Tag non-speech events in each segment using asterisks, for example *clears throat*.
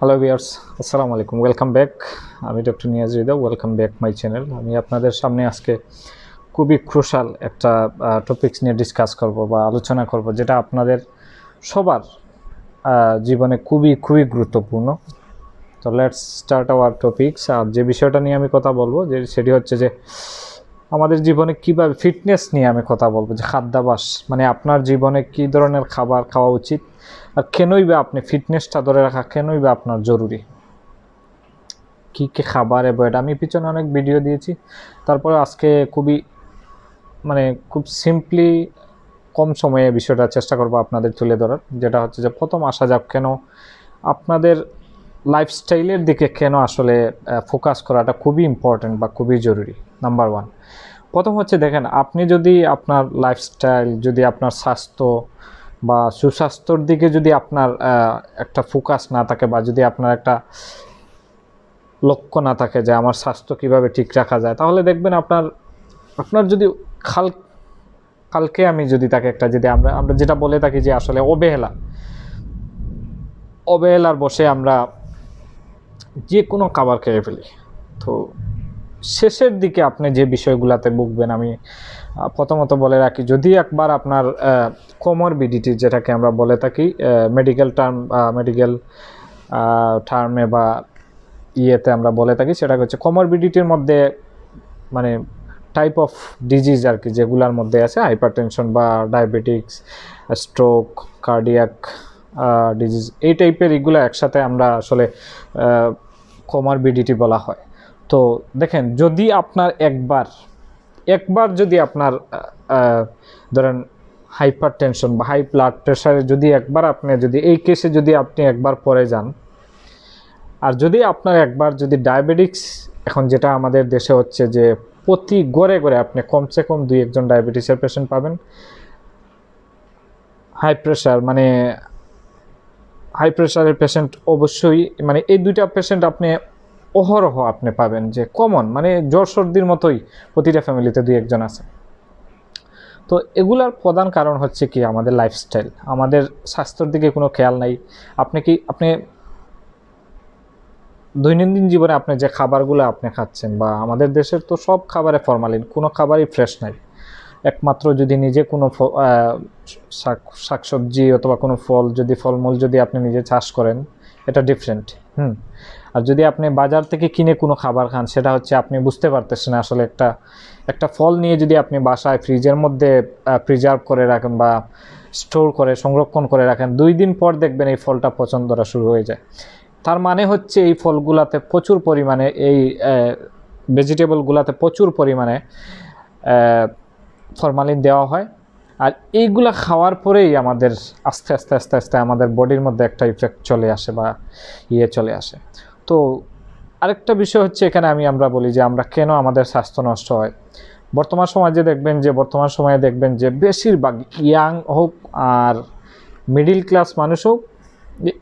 Hello viewers আসসালামু আলাইকুম welcome back আমি doctor Niaz Rida welcome back my channel আমি আপনাদের সামনে আজকে খুবই ক্রুশাল একটা টপিকস নিয়ে ডিসকাস করব বা আলোচনা করব, যেটা আপনাদের সবার জীবনে খুবই খুবই গুরুত্বপূর্ণ। তো লেটস স্টার্ট আওয়ার টপিকস আর যে বিষয়টা নিয়ে আমি কথা বলব, যে, সেটি হচ্ছে যে আমাদের জীবনে কীভাবে ফিটনেস নিয়ে আমি কথা বলব, যে খাদ্যাভাস মানে আপনার জীবনে কী ধরনের খাবার খাওয়া উচিত আর কেনই বা আপনি ফিটনেসটা ধরে রাখা কেনই বা আপনার জরুরি? কী কী খাবার এটা আমি পিছনে অনেক ভিডিও দিয়েছি, তারপরে আজকে খুবই মানে খুব সিম্পলি কম সময়ে বিষয়টা চেষ্টা করব আপনাদের তুলে ধরার, যেটা হচ্ছে যে প্রথম আসা যাক কেন আপনাদের লাইফস্টাইলের দিকে কেন আসলে ফোকাস করাটা খুবই ইম্পর্ট্যান্ট বা খুবই জরুরি। Number one. প্রথম হচ্ছে দেখেন, আপনি যদি আপনার লাইফস্টাইল যদি আপনার স্বাস্থ্য বা সুস্বাস্থ্যর দিকে যদি আপনার একটা ফোকাস না থাকে বা যদি আপনার একটা লক্ষ্য না থাকে যে আমার স্বাস্থ্য কীভাবে ঠিক রাখা যায়, তাহলে দেখবেন আপনার আপনার যদি খাল, কালকে আমি যদি তাকে একটা, যদি আমরা আমরা যেটা বলে থাকি যে আসলে অবহেলা, অবহেলার বসে আমরা যে কোনো খাবার খেয়ে ফেলি। তো শেষের দিকে আপনি যে বিষয়গুলোতে ভুগবেন, আমি প্রথমত বলে রাখি, যদি একবার আপনার কোমরবিডিটি যেটাকে আমরা বলে থাকি মেডিকেল টার্ম মেডিকেল টার্মে বা ইয়েতে আমরা বলে থাকি, সেটা হচ্ছে কোমরবিডিটির মধ্যে মানে টাইপ অফ ডিজিজ আর কি, যেগুলোর মধ্যে আছে হাইপারটেনশন বা ডায়াবেটিক্স স্ট্রোক কার্ডিয়াক ডিজিজ এই টাইপের এগুলো একসাথে আমরা আসলে কোমরবিডিটি বলা হয়। তো দেখেন, যদি আপনার একবার একবার যদি আপনার ধরেন হাইপার টেনশন বা হাই ব্লাড প্রেশারে যদি একবার আপনি যদি, এই কেসে যদি আপনি একবার পরে যান, আর যদি আপনার একবার যদি ডায়াবেটিক্স এখন যেটা আমাদের দেশে হচ্ছে যে প্রতি গড়ে গড়ে আপনি কমসে কম দুই একজন ডায়াবেটিসের পেশেন্ট পাবেন। হাই প্রেশার মানে হাই প্রেশারের পেশেন্ট অবশ্যই মানে এই দুইটা পেশেন্ট আপনি অহরহ আপনি পাবেন যে কমন মানে জ্বর সর্দির মতোই প্রতিটা ফ্যামিলিতে দুই একজন আছে। তো এগুলার প্রধান কারণ হচ্ছে কি আমাদের লাইফস্টাইল আমাদের স্বাস্থ্যের দিকে কোনো খেয়াল নাই। আপনি কি, আপনি দৈনন্দিন জীবনে আপনি যে খাবারগুলো আপনি খাচ্ছেন বা আমাদের দেশের তো সব খাবারে ফরমালিন কোনো খাবারই ফ্রেশ নাই। একমাত্র যদি নিজে কোনো শাক, শাকসবজি অথবা কোনো ফল, যদি ফলমূল যদি আপনি নিজে চাষ করেন, এটা ডিফারেন্ট হুম। আর যদি আপনি বাজার থেকে কিনে কোনো খাবার খান, সেটা হচ্ছে আপনি বুঝতে পারতেছেন আসলে একটা একটা ফল নিয়ে যদি আপনি বাসায় ফ্রিজের মধ্যে প্রিজার্ভ করে রাখেন বা স্টোর করে, সংরক্ষণ করে রাখেন, দুই দিন পর দেখবেন এই ফলটা করা শুরু হয়ে যায়। তার মানে হচ্ছে এই ফলগুলাতে প্রচুর পরিমাণে এই ভেজিটেবলগুলাতে প্রচুর পরিমাণে ফরমালিন দেওয়া হয়। আর এইগুলা খাওয়ার পরেই আমাদের আস্তে আস্তে আস্তে আস্তে আমাদের বডির মধ্যে একটা ইফেক্ট চলে আসে বা ইয়ে চলে আসে। তো আরেকটা বিষয় হচ্ছে এখানে আমি আমরা বলি যে আমরা কেন আমাদের স্বাস্থ্য নষ্ট হয়। বর্তমান সমাজে দেখবেন যে, বর্তমান সময়ে দেখবেন যে বেশিরভাগ ইয়াং হোক আর মিডিল ক্লাস মানুষ হোক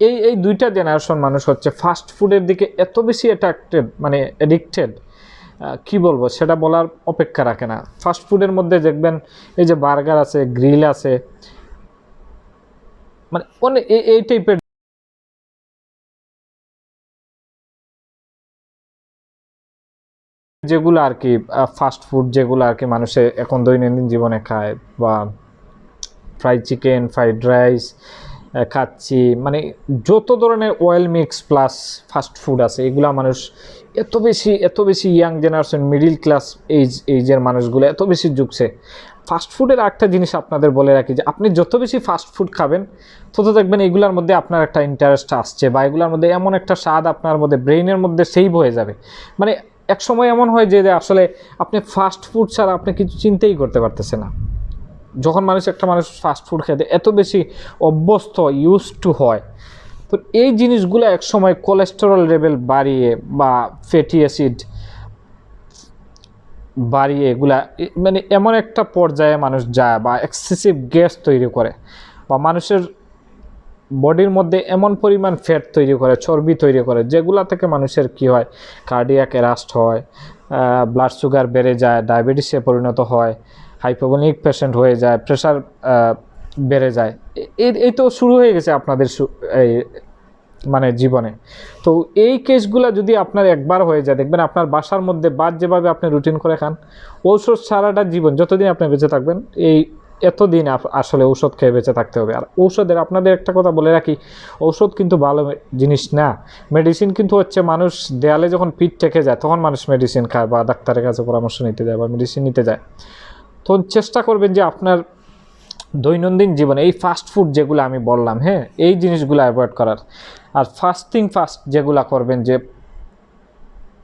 এই এই দুইটা জেনারেশন মানুষ হচ্ছে ফাস্ট ফুডের দিকে এত বেশি অ্যাট্রাক্টেড মানে অ্যাডিক্টেড কি বলব? সেটা বলার অপেক্ষা রাখে না। ফাস্ট ফুডের মধ্যে দেখবেন এই যে বার্গার আছে গ্রিল আছে মানে অনেক এই টাইপের যেগুলো আর কি ফাস্ট ফুড যেগুলো আর কি মানুষে এখন দৈনন্দিন জীবনে খায় বা ফ্রাইড চিকেন ফ্রাইড রাইস খাচ্ছি। মানে যত ধরনের oil mix plus fast food আছে, এগুলা মানুষ এত বেশি এত বেশি young generation middle class age এইজের মানুষগুলো এত বেশি ঝুঁকছে ফাস্ট ফুডের একটা জিনিস আপনাদের বলে রাখি যে, আপনি যত বেশি ফাস্ট ফুড খাবেন, তত দেখবেন এগুলোর মধ্যে আপনার একটা ইন্টারেস্ট আসছে বা এগুলোর মধ্যে এমন একটা স্বাদ আপনার মধ্যে ব্রেইনের মধ্যে সেভ হয়ে যাবে। মানে এক সময় এমন হয় যে আসলে আপনি ফাস্ট ফুড ছাড়া আপনি কিছু চিন্তাই করতে পারতেছে না। যখন মানুষ একটা মানুষ ফাস্ট ফুড খেতে এত বেশি অভ্যস্ত ইউজ টু হয়। তো এই জিনিসগুলো এক সময় কোলেস্টেরল লেভেল বাড়িয়ে বা ফ্যাটি অ্যাসিড বাড়িয়ে এগুলা মানে এমন একটা পর্যায়ে মানুষ যায় বা এক্সেসিভ গ্যাস তৈরি করে। বা মানুষের বডির মধ্যে এমন পরিমাণ ফ্যাট তৈরি করে, চর্বি তৈরি করে, যেগুলা থেকে মানুষের কি হয়? কার্ডিয়াক অ্যারাস্ট হয় ব্লাড সুগার বেড়ে যায় ডায়াবেটিসে পরিণত হয় হাইপোগনিক পেশেন্ট হয়ে যায় প্রেশার বেড়ে যায়। এই তো শুরু হয়ে গেছে আপনাদের এই মানে জীবনে। তো এই কেসগুলো যদি আপনার একবার হয়ে যায়, দেখবেন আপনার বাসার মধ্যে বাদ যেভাবে আপনি রুটিন করে খান, ঔষধ সারাটা জীবন, যতদিন আপনি বেঁচে থাকবেন, এই এতদিন আসলে ঔষধ খেয়ে বেঁচে থাকতে হবে। আর ঔষধের আপনাদের একটা কথা বলে রাখি, ঔষধ কিন্তু ভালো জিনিস না। মেডিসিন কিন্তু হচ্ছে মানুষ দেয়ালে যখন পিঠ ঠেকে যায়, তখন মানুষ মেডিসিন খায় বা ডাক্তারের কাছে পরামর্শ নিতে যায় বা মেডিসিন নিতে যায়। তখন চেষ্টা করবেন যে আপনার দৈনন্দিন জীবনে এই ফাস্ট ফুড যেগুলো আমি বললাম হ্যাঁ এই জিনিসগুলো অ্যাভয়েড করার। আর ফাস্টিং ফাস্ট যেগুলো করবেন যে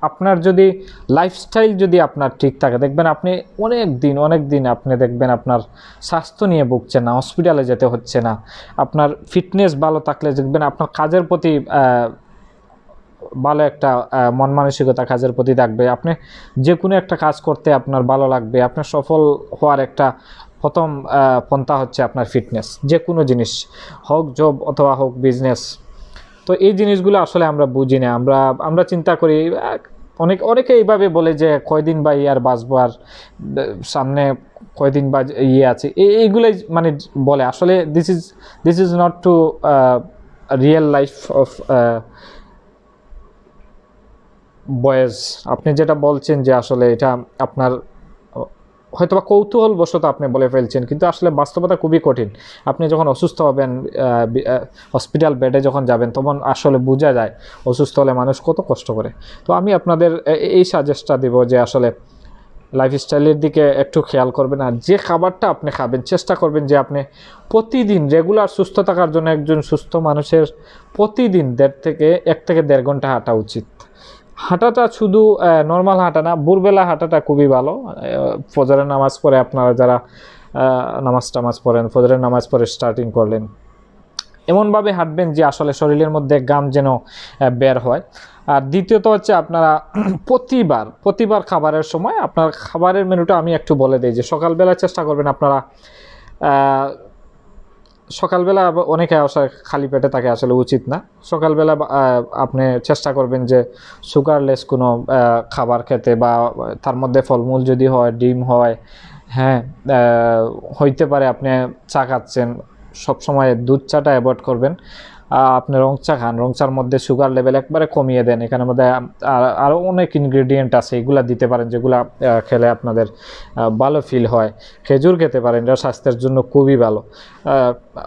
আপনার যদি লাইফস্টাইল যদি আপনার ঠিক থাকে, দেখবেন আপনি অনেক দিন অনেক দিন আপনি দেখবেন আপনার স্বাস্থ্য নিয়ে ভুগছেন না হসপিটালে যেতে হচ্ছে না। আপনার ফিটনেস ভালো থাকলে দেখবেন আপনার কাজের প্রতি ভালো একটা মন মানসিকতা কাজের প্রতি থাকবে। আপনি যে কোনো একটা কাজ করতে আপনার ভালো লাগবে। আপনার সফল হওয়ার একটা প্রথম পন্থা হচ্ছে আপনার ফিটনেস যে কোনো জিনিস হোক জব অথবা হোক বিজনেস তো এই জিনিসগুলো আসলে আমরা বুঝি না। আমরা আমরা চিন্তা করি অনেক, অনেকে এইভাবে বলে যে কয়দিন বা ইয়ার বাঁচবো আর সামনে কয়দিন বা ইয়ে আছে। এই এইগুলোই মানে বলে। আসলে this is this is not to real life of boys আপনি যেটা বলছেন যে আসলে এটা আপনার হয়তোবা কৌতূহল বশত আপনি বলে ফেলছেন, কিন্তু আসলে বাস্তবতা খুবই কঠিন। আপনি যখন অসুস্থ হবেন হসপিটাল বেডে যখন যাবেন, তখন আসলে বোঝা যায় অসুস্থ হলে মানুষ কত কষ্ট করে। তো আমি আপনাদের এই সাজেস্টটা দেব যে আসলে লাইফস্টাইলের দিকে একটু খেয়াল করবেন আর যে খাবারটা আপনি খাবেন, চেষ্টা করবেন যে আপনি প্রতিদিন রেগুলার সুস্থ থাকার জন্য একজন সুস্থ মানুষের প্রতিদিন দেড় থেকে এক থেকে দেড় ঘণ্টা হাঁটা উচিত। হাঁটাটা শুধু নর্মাল হাঁটা না, ভোরবেলা হাঁটাটা খুবই ভালো। ফজরের নামাজ পড়ে আপনারা যারা নামাজ টামাজ পড়েন, ফজরের নামাজ পড়ে স্টার্টিং করলেন, এমনভাবে হাঁটবেন যে আসলে শরীরের মধ্যে গাম যেন বের হয়। আর দ্বিতীয়ত হচ্ছে আপনারা *clears throat* প্রতিবার প্রতিবার খাবারের সময় আপনার খাবারের মেনুটা আমি একটু বলে দিই যে সকালবেলা চেষ্টা করবেন আপনারা সকালবেলা অনেকে আসা খালি পেটে, তাকে আসলে উচিত না। সকালবেলা আপনি চেষ্টা করবেন যে সুগারলেস কোনো খাবার খেতে বা তার মধ্যে ফলমূল যদি হয়, ডিম হয় হ্যাঁ হইতে পারে আপনি চা খাচ্ছেন, সবসময় দুধ চাটা অ্যাভয়েড করবেন। আপনি রংচা খান রং চার মধ্যে সুগার লেভেল একবারে কমিয়ে দেন। এখানের মধ্যে আর- আরও অনেক ইনগ্রেডিয়েন্ট আছে, এগুলা দিতে পারেন, যেগুলা খেলে আপনাদের ভালো ফিল হয়। খেজুর খেতে পারেন, এটা স্বাস্থ্যের জন্য খুবই ভালো।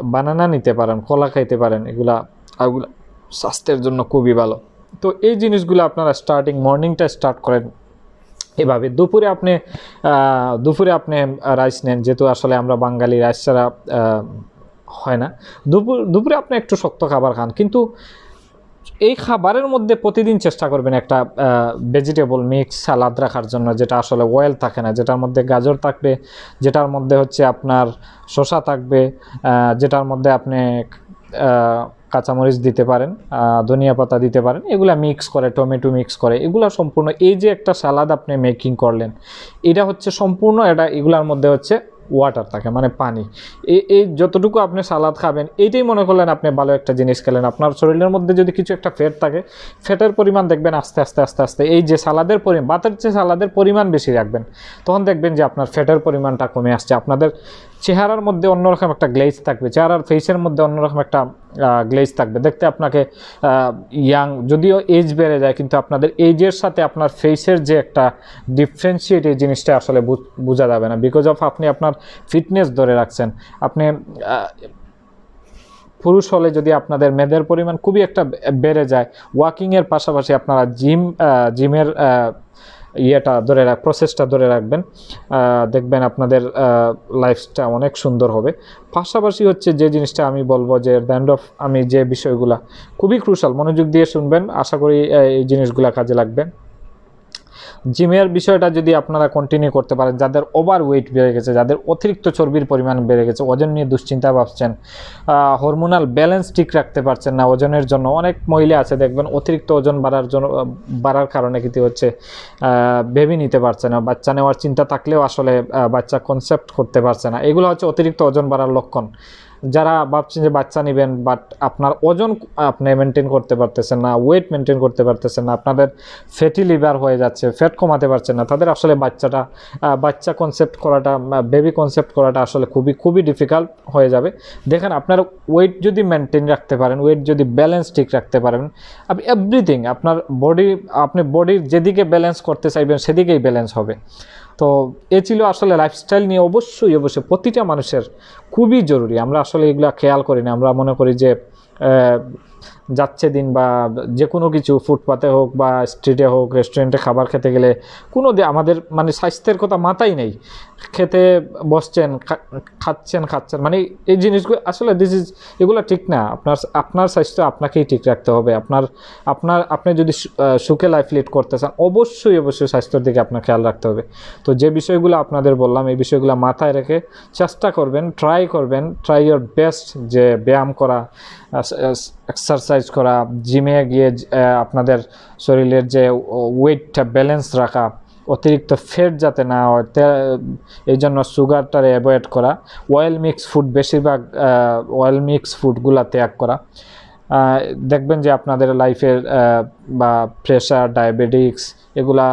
বানানা নিতে পারেন, কলা খাইতে পারেন, এগুলা এগুলা স্বাস্থ্যের জন্য খুবই ভালো। তো এই জিনিসগুলো আপনারা স্টার্টিং মর্নিংটা স্টার্ট করেন। এভাবে দুপুরে আপনি দুপুরে আপনি রাইস নেন, যেহেতু আসলে আমরা বাঙালি রাইস ছাড়া হয় না। দুপুর দুপুরে আপনি একটু শক্ত খাবার খান, কিন্তু এই খাবারের মধ্যে প্রতিদিন চেষ্টা করবেন একটা ভেজিটেবল মিক্স সালাদ রাখার জন্য, যেটা আসলে অয়েল থাকে না, যেটার মধ্যে গাজর থাকবে, যেটার মধ্যে হচ্ছে আপনার শসা থাকবে যেটার মধ্যে আপনি কাঁচামরিচ দিতে পারেন ধনিয়া পাতা দিতে পারেন, এগুলা মিক্স করে, টমেটো মিক্স করে, এগুলা সম্পূর্ণ এই যে একটা সালাদ আপনি মেকিং করলেন, এটা হচ্ছে সম্পূর্ণ, এটা এগুলার মধ্যে হচ্ছে ওয়াটার থাকে মানে পানি। এই যতটুকু আপনি সালাদ খাবেন, এইটাই মনে করলেন আপনি ভালো একটা জিনিস খেলেন। আপনার শরীরের মধ্যে যদি কিছু একটা ফ্যাট থাকে ফ্যাটের পরিমাণ দেখবেন আস্তে আস্তে আস্তে আস্তে। এই যে সালাদের পরিমাণ, বাতের যে সালাদের পরিমাণ বেশি রাখবেন, তখন দেখবেন যে আপনার ফ্যাটের পরিমাণটা কমে আসছে। আপনাদের চেহারার মধ্যে অন্যরকম একটা গ্লেজ থাকবে, চেহারার ফেসের মধ্যে অন্যরকম একটা গ্লেজ থাকবে। দেখতে আপনাকে ইয়াং যদিও এজ বেড়ে যায়, কিন্তু আপনাদের এজের সাথে আপনার ফেসের যে একটা ডিফারেন্সিয়েট এই জিনিসটা আসলে বোঝা যাবে না। বিকজ অফ আপনি আপনার ফিটনেস ধরে রাখছেন। আপনি পুরুষ হলে যদি আপনাদের মেদের পরিমাণ খুবই একটা বেড়ে যায় ওয়াকিংয়ের পাশাপাশি আপনারা জিম জিমের ইয়েটা ধরে রাখ প্রসেসটা ধরে রাখবেন। দেখবেন আপনাদের লাইফটা অনেক সুন্দর হবে। পাশাপাশি হচ্ছে যে জিনিসটা আমি বলব যে দ্যান্ড অফ আমি যে বিষয়গুলো খুবই ক্রুশাল মনোযোগ দিয়ে শুনবেন। আশা করি এই জিনিসগুলা কাজে লাগবে। জিমের বিষয়টা যদি আপনারা কন্টিনিউ করতে পারেন, যাদের ওভার ওয়েট বেড়ে গেছে, যাদের অতিরিক্ত চর্বির পরিমাণ বেড়ে গেছে, ওজন নিয়ে দুশ্চিন্তা ভাবছেন হরমোনাল ব্যালেন্স ঠিক রাখতে পারছেন না ওজনের জন্য, অনেক মহিলা আছে, দেখবেন অতিরিক্ত ওজন বাড়ার জন্য, বাড়ার কারণে কিন্তু হচ্ছে ভেবে নিতে পারছে না, বাচ্চা নেওয়ার চিন্তা থাকলেও আসলে বাচ্চা কনসেপ্ট করতে পারছে না। এগুলো হচ্ছে অতিরিক্ত ওজন বাড়ার লক্ষণ। যারা ভাবছেন যে বাচ্চা নেবেন বাট আপনার ওজন আপনি মেনটেন করতে পারতেছেন না ওয়েট মেনটেন করতে পারতেছেন না, আপনাদের ফ্যাটি লিভার হয়ে যাচ্ছে ফ্যাট কমাতে পারছেন না, তাদের আসলে বাচ্চাটা বাচ্চা কনসেপ্ট করাটা বেবি কনসেপ্ট করাটা আসলে খুবই খুবই ডিফিকাল্ট হয়ে যাবে। দেখেন, আপনার ওয়েট যদি মেনটেন রাখতে পারেন ওয়েট যদি ব্যালেন্স ঠিক রাখতে পারেন আপনি এভরিথিং আপনার বডি আপনি বডির যেদিকে ব্যালেন্স করতে চাইবেন, সেদিকেই ব্যালেন্স হবে। তো এ ছিল আসলে লাইফস্টাইল নিয়ে অবশ্যই অবশ্যই প্রতিটা মানুষের খুবই জরুরি। আমরা আসলে এগুলো খেয়াল করি না। আমরা মনে করি যে যাচ্ছে দিন বা যে কোনো কিছু, ফুটপাতে হোক বা স্ট্রিটে হোক রেস্টুরেন্টে খাবার খেতে গেলে, কোনো আমাদের মানে স্বাস্থ্যের কথা মাথাই নেই। খেতে বসছেন খাচ্ছেন খাচ্ছেন মানে এই জিনিসগুলো আসলে দিস ইজ এগুলো ঠিক না। আপনার আপনার স্বাস্থ্য আপনাকেই ঠিক রাখতে হবে। আপনার আপনার, আপনি যদি সুখে লাইফ লিড করতে চান, অবশ্যই অবশ্যই স্বাস্থ্যের দিকে আপনার খেয়াল রাখতে হবে। তো যে বিষয়গুলো আপনাদের বললাম, এই বিষয়গুলো মাথায় রেখে চেষ্টা করবেন ট্রাই করবেন ট্রাই ইয়োর বেস্ট যে ব্যায়াম করা এক্সারসাইজ করা জিমে গিয়ে আপনাদের শরীরের যে ওয়েটটা ব্যালেন্স রাখা, অতিরিক্ত ফ্যাট যাতে না হয় এই জন্য সুগারটারে অ্যাভয়েড করা অয়েল মিক্স ফুড বেশিরভাগ অয়েল মিক্স ফুডগুলা ত্যাগ করা। দেখবেন যে আপনাদের লাইফের বা প্রেশার ডায়াবেটিক্স এগুলা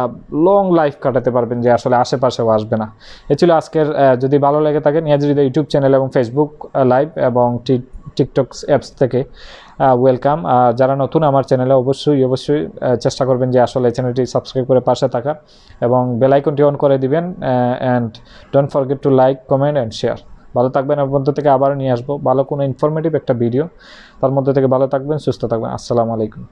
লং লাইফ কাটাতে পারবেন যে আসলে আশেপাশেও আসবে না। এ ছিল আজকের যদি ভালো লেগে থাকে নিয়াজির ইউটিউব চ্যানেল এবং ফেসবুক লাইভ এবং টিকটক অ্যাপস থেকে ওয়েলকাম যারা নতুন আমার চ্যানেলে অবশ্যই অবশ্যই চেষ্টা করবেন যে আসলে চ্যানেলটি সাবস্ক্রাইব করে পাশে থাকা এবং বেল আইকনটি অন করে দিবেন and don't forget to like comment and share ভালো থাকবেন এর মধ্যে থেকে আবার নিয়ে আসব। ভালো কোনো ইনফরমেটিভ একটা ভিডিও তার মধ্যে থেকে ভালো থাকবেন, সুস্থ থাকবেন। আসসালামু আলাইকুম।